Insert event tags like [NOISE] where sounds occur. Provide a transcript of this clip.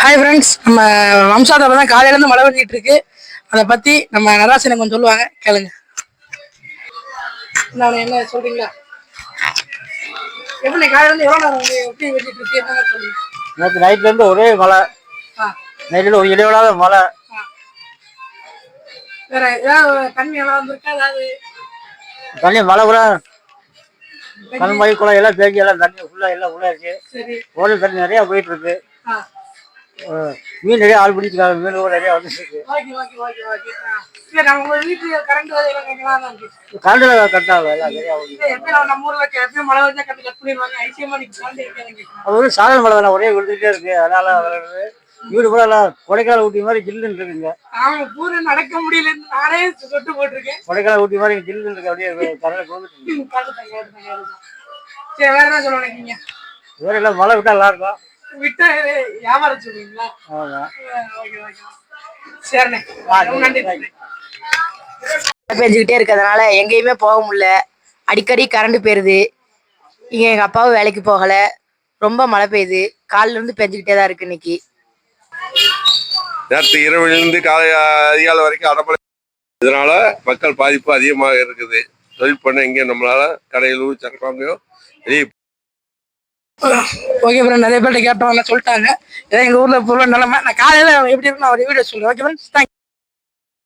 Hi friends நம்ம வம்சாவில் தான் காலையிலேருந்து மழை பெஞ்சிட்டு இருக்கு. அதை பற்றி நம்ம நராசனை கொஞ்சம் சொல்லுவாங்க. கேளுங்க. நான் என்ன சொல்றீங்களா? எப்படி காலையிலேருந்து எவ்வளோ நேரம் எப்படி வெட்டிட்டு இருக்கு? என்ன சொல்லுங்க. நேற்று நைட்ல இருந்து ஒரே மழை. நைட்ல ஒரு இடைவிடாத மழை. வேற ஏதாவது தண்ணி எல்லாம் வந்திருக்கா? ஏதாவது தண்ணி மழை கூட கண்மழை குளம் எல்லாம் தேங்கி எல்லாம் தண்ணி ஃபுல்லா எல்லாம் உள்ள இருக்கு. ஓடல் தண்ணி நிறைய போயிட்டு இருக்கு. மீன் நிறைய ஆள் பிடிச்சிருக்காங்க. மீன் நிறைய ஆ. சரி நம்ம வீட்டுக்கு கரண்ட் கரண்டில் கட்டாங்க எல்லாம் நம்ம ஊர்ல எப்பயும் மழை வந்தா கட்டு கட் பண்ணிடுவாங்க. ஐசியமா கரண்ட் அது ஒரு சாதன மழை தானே ஒரே விழுந்துட்டே இருக்கு. அதனால வருது வீடு கூட எல்லாம் கொடைக்கால ஊட்டி மாதிரி ஜில்லுன்னு இருக்குங்க. ஆமா பூரா நடக்க முடியல. நானே சொட்டு போட்டிருக்கேன். கொடைக்கால ஊட்டி மாதிரி ஜில்லுன்னு இருக்கு அப்படியே கரண்ட் வந்துட்டு. [LAUGHS] சரி வேற என்ன சொல்ல வேற எல்லாம் மழை விட்டா நல்லா இருக்கும். விட்டா சொல்லுவீங்களா சரிண்ணே நன்றி பெஞ்சுக்கிட்டே இருக்கிறதுனால எங்கேயுமே போக முடியல. அடிக்கடி கரண்ட் போயிருது. இங்கே எங்கள் அப்பாவும் வேலைக்கு போகலை. ரொம்ப மழை பெய்யுது. காலையில இருந்து பெஞ்சுக்கிட்டே தான் இருக்கு இன்னைக்கு. நேற்று இரவிலிருந்து காலை அதிகாலை வரைக்கும் அடமழை இதனால மக்கள் பாதிப்பு அதிகமாக இருக்குது. தொழில் பண்ண இங்கே நம்மளால கடையிலூர் சரக்காமையோ வெளியே ஓகே ஃப்ரெண்ட் நிறைய பேர்ட்ட கேட்டோம் எல்லாம் சொல்லிட்டாங்க. இதான் எங்கள் ஊரில் பொருள் நிலமை நான் காலையில் எப்படி இருக்குன்னு ஒரு வீடியோ சொல்றேன் ஓகே ஃப்ரெண்ட்ஸ் தேங்க்